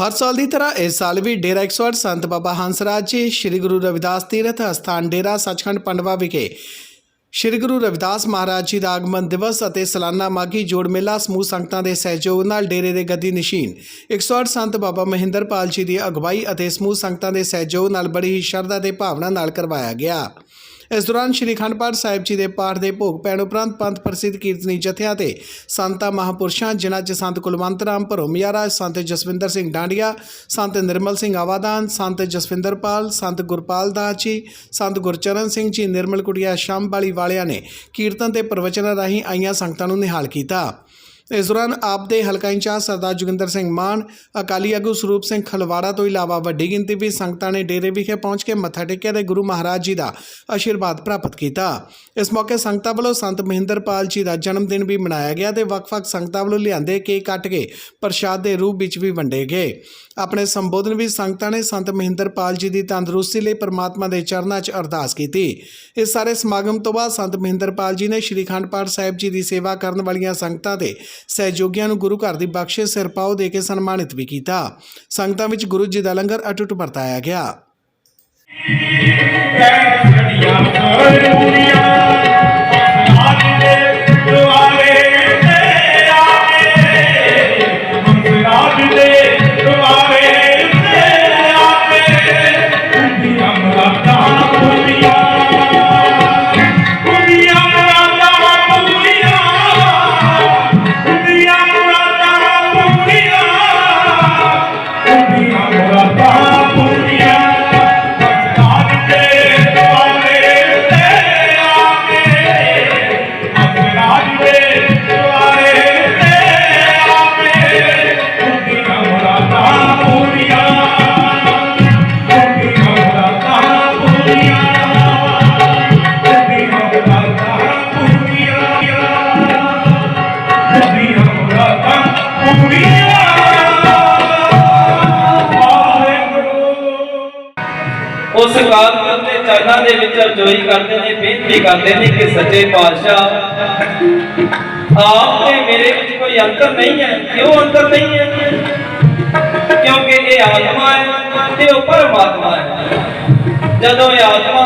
ਹਰ ਸਾਲ ਦੀ ਤਰ੍ਹਾਂ ਇਸ ਸਾਲ ਵੀ ਡੇਰਾ 108 ਸੰਤ ਬਾਬਾ ਹੰਸਰਾਜ ਜੀ, ਸ੍ਰੀ ਗੁਰੂ ਰਵਿਦਾਸ ਤੀਰਥ ਅਸਥਾਨ ਡੇਰਾ ਸੱਚਖੰਡ ਪੰਡਵਾ ਵਿਖੇ ਸ੍ਰੀ ਗੁਰੂ ਰਵਿਦਾਸ ਮਹਾਰਾਜ ਜੀ ਦਾ ਆਗਮਨ ਦਿਵਸ ਅਤੇ ਸਾਲਾਨਾ ਮਾਘੀ ਜੋੜ ਮੇਲਾ ਸਮੂਹ ਸੰਗਤਾਂ ਦੇ ਸਹਿਯੋਗ ਨਾਲ ਡੇਰੇ ਦੇ ਗੱਦੀ ਨਸ਼ੀਨ। 108 ਸੰਤ ਬਾਬਾ ਮਹਿੰਦਰਪਾਲ ਜੀ ਦੀ ਅਗਵਾਈ ਅਤੇ ਸਮੂਹ ਸੰਗਤਾਂ ਦੇ ਸਹਿਯੋਗ ਨਾਲ ਬੜੀ ਹੀ ਸ਼ਰਧਾ ਤੇ ਭਾਵਨਾ ਨਾਲ ਕਰਵਾਇਆ ਗਿਆ। ਇਸ ਦੌਰਾਨ ਸ਼੍ਰੀ ਅਖੰਡ ਪਾਠ ਸਾਹਿਬ ਜੀ ਦੇ ਪਾਠ ਦੇ ਭੋਗ ਪੈਣ ਉਪਰੰਤ ਪੰਥ ਪ੍ਰਸਿੱਧ ਕੀਰਤਨੀ ਜਥਿਆਂ ਤੇ ਸੰਤਾਂ, ਮਹਾਪੁਰਸ਼ਾਂ, ਜਿਨ੍ਹਾਂ 'ਚ ਸੰਤ ਕੁਲਵੰਤ ਰਾਮ ਭਰੋਮਿਆਰਾ ਸੰਤ ਜਸਵਿੰਦਰ ਸਿੰਘ ਡਾਂਡੀਆ, ਸੰਤ ਨਿਰਮਲ ਸਿੰਘ ਆਵਾਦਾਨ, ਸੰਤ ਜਸਵਿੰਦਰਪਾਲ ਸੰਤ ਗੁਰਪਾਲ ਦਾਸ ਜੀ, ਸੰਤ ਗੁਰਚਰਨ ਸਿੰਘ ਜੀ, ਨਿਰਮਲ ਕੁਟਿਆ ਸ਼ਾਮਬਾਲੀ ਵਾਲਿਆਂ ਨੇ ਕੀਰਤਨ ਤੇ ਪ੍ਰਵਚਨਾਂ ਰਾਹੀਂ ਆਈਆਂ ਸੰਗਤਾਂ ਨੂੰ ਨਿਹਾਲ ਕੀਤਾ। ਇਸ ਦੌਰਾਨ ਆਪ ਦੇ ਹਲਕਾ ਇੰਚਾਰਜ ਸਰਦਾਰ ਜੋਗਿੰਦਰ ਸਿੰਘ ਮਾਨ, ਅਕਾਲੀ ਆਗੂ ਸਰੂਪ ਸਿੰਘ ਖਲਵਾੜਾ ਤੋਂ ਇਲਾਵਾ ਵੱਡੀ ਗਿਣਤੀ ਵਿੱਚ ਸੰਗਤਾਂ ਨੇ ਡੇਰੇ ਵਿਖੇ ਪਹੁੰਚ ਕੇ ਮੱਥਾ ਟੇਕਿਆ ਤੇ ਗੁਰੂ ਮਹਾਰਾਜ ਜੀ ਦਾ ਆਸ਼ੀਰਵਾਦ ਪ੍ਰਾਪਤ ਕੀਤਾ। ਇਸ ਮੌਕੇ ਸੰਗਤਾਂ ਵੱਲੋਂ ਸੰਤ ਮਹਿੰਦਰਪਾਲ ਜੀ ਦਾ ਜਨਮ ਦਿਨ ਵੀ ਮਨਾਇਆ ਗਿਆ ਤੇ ਵੱਖ-ਵੱਖ ਸੰਗਤਾਂ ਵੱਲੋਂ ਲਿਆਂਦੇ ਕੇਕ ਕੱਟ ਕੇ ਪ੍ਰਸ਼ਾਦ ਦੇ ਰੂਪ ਵਿੱਚ ਵੀ ਵੰਡੇ ਗਏ। ਆਪਣੇ ਸੰਬੋਧਨ ਵਿੱਚ ਸੰਗਤਾਂ ਨੇ ਸੰਤ ਮਹਿੰਦਰਪਾਲ ਜੀ ਦੀ ਤੰਦਰੁਸਤੀ ਲਈ ਪਰਮਾਤਮਾ ਦੇ ਚਰਨਾਂ 'ਚ ਅਰਦਾਸ ਕੀਤੀ। ਇਸ ਸਾਰੇ ਸਮਾਗਮ ਤੋਂ ਬਾਅਦ ਸੰਤ ਮਹਿੰਦਰਪਾਲ ਜੀ ਨੇ ਸ਼੍ਰੀ ਅਖੰਡ ਪਾਠ ਸਾਹਿਬ ਜੀ ਦੀ ਸੇਵਾ ਕਰਨ ਵਾਲੀਆਂ ਸੰਗਤਾਂ ਤੇ ਸਹਿਯੋਗੀਆਂ ਨੂੰ ਗੁਰੂ ਘਰ ਦੀ ਬਖਸ਼ਿਸ਼ ਸਿਰਪਾਓ ਦੇ ਕੇ ਸਨਮਾਨਿਤ ਵੀ ਕੀਤਾ। ਸੰਗਤਾਂ ਵਿੱਚ ਗੁਰੂ ਜੀ ਦਾ ਲੰਗਰ ਅਟੁੱਟ ਵਰਤਾਇਆ ਗਿਆ। ਉਸ ਕਾਲ ਦੇ ਚਰਨਾਂ ਦੇ ਵਿੱਚ ਅਰਜ਼ੋਈ ਕਰਦੇ ਨੇ, ਬੇਨਤੀ ਕਰਦੇ ਨੇ ਕਿ ਸੱਚੇ ਪਾਤਸ਼ਾਹ, ਆਪ ਤੇ ਮੇਰੇ ਵਿੱਚ ਕੋਈ ਅੰਤਰ ਨਹੀਂ ਹੈ। ਕਿਉਂ ਅੰਤਰ ਨਹੀਂ ਹੈ? ਕਿਉਂਕਿ ਇਹ ਆਤਮਾ ਹੈ ਤੇ ਉਹ ਪਰਮਾਤਮਾ ਹੈ। ਜਦੋਂ ਇਹ ਆਤਮਾ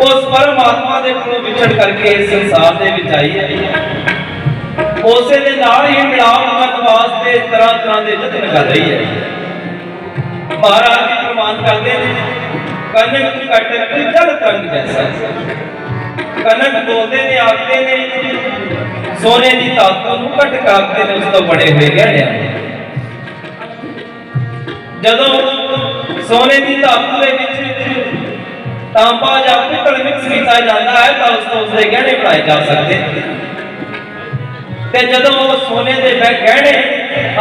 ਉਸ ਪਰਮਾਤਮਾ ਦੇ ਕੋਲੋਂ ਵਿਛੜ ਕਰਕੇ ਇਸ ਸੰਸਾਰ ਦੇ ਵਿੱਚ ਆਈ ਹੈ, ਉਸੇ ਦੇ ਨਾਲ ਹੀ ਮਿਲਾਪ ਕਰਨ ਵਾਸਤੇ ਤਰ੍ਹਾਂ ਤਰ੍ਹਾਂ ਦੇ ਯਤਨ ਕਰ ਰਹੀ ਹੈ। ਮਹਾਰਾਜ ਜੀ ਕਰਦੇ ਨੇ। ਕਨਕ ਕਟਕ ਜਲ ਕੰਗ ਜੈਸਾ। ਕਨਕ ਬੋਲਦੇ ਨੇ, ਆਖਦੇ ਨੇ, ਸੋਨੇ ਦੀ ਧਾਤੂ ਨੂੰ ਕਟ ਨੇ ਉਸ ਤੋਂ ਬੜੇ ਹੋਏ ਗਹਿਣੇ ਜਦੋਂ ਸੋਨੇ ਦੀ ਧਾਤੂ ਦੇ ਵਿੱਚ ਤਾਂਬਾ ਜਾਂ ਪਿੱਤਲ ਮਿਕਸ ਕੀਤਾ ਜਾਂਦਾ ਹੈ, ਤਾਂ ਉਸ ਤੋਂ ਉਸਦੇ ਗਹਿਣੇ ਬਣਾਏ ਜਾ ਸਕਦੇ ਤੇ ਜਦੋਂ ਉਹ ਸੋਨੇ ਦੇ ਗਹਿਣੇ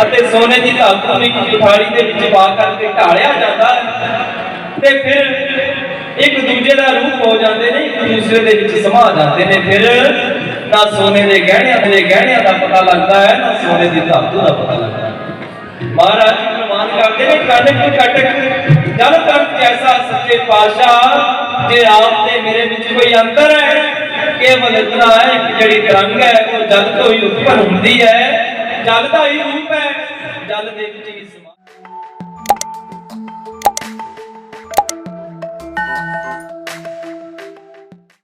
ਅਤੇ ਸੋਨੇ ਦੀ ਧਾਤੂ ਨੂੰ ਇੱਕ ਥਾਲੀ ਦੇ ਵਿੱਚ ਪਾ ਕਰਕੇ ਢਾਲਿਆ ਜਾਂਦਾ ਹੈ ਤੇ ਫਿਰ ਇੱਕ ਦੂਜੇ ਦਾ ਰੂਪ ਹੋ ਜਾਂਦੇ ਨੇ, ਇੱਕ ਦੂਸਰੇ ਦੇ ਵਿੱਚ ਸਮਾ ਜਾਂਦੇ ਨੇ। ਫਿਰ ਨਾ ਸੋਨੇ ਦੇ ਗਹਿਣਿਆਂ ਦੇ ਗਹਿਣਿਆਂ ਦਾ ਪਤਾ ਲੱਗਦਾ ਹੈ, ਨਾ ਸੋਨੇ ਦੀ ਧਾਤੂ ਦਾ ਪਤਾ ਲੱਗਦਾ ਹੈ। ਮਹਾਰਾਜ ਪ੍ਰਮਾਨ ਕਰਦੇ ਨੇ ਕਨਕ ਕਟਕ, ਜਲ ਤੰਤ ਜੈਸਾ ਸੱਚੇ ਪਾਤਸ਼ਾਹ, ਜੇ ਆਪ ਤੇ ਮੇਰੇ ਵਿੱਚ ਕੋਈ ਅੰਤਰ ਹੈ, ਕੇਵਲ ਇਤਨਾ ਹੈ ਕਿ ਜਿਹੜੀ ਤਰੰਗ ਹੈ, ਉਹ ਜਲ ਤੋਂ ਹੀ ਉਤਪਨ ਹੁੰਦੀ ਹੈ। ਜਲ ਦਾ ਹੀ ਰੂਪ ਹੈ, ਜਲ ਦੇ ਵਿੱਚ ਹੀ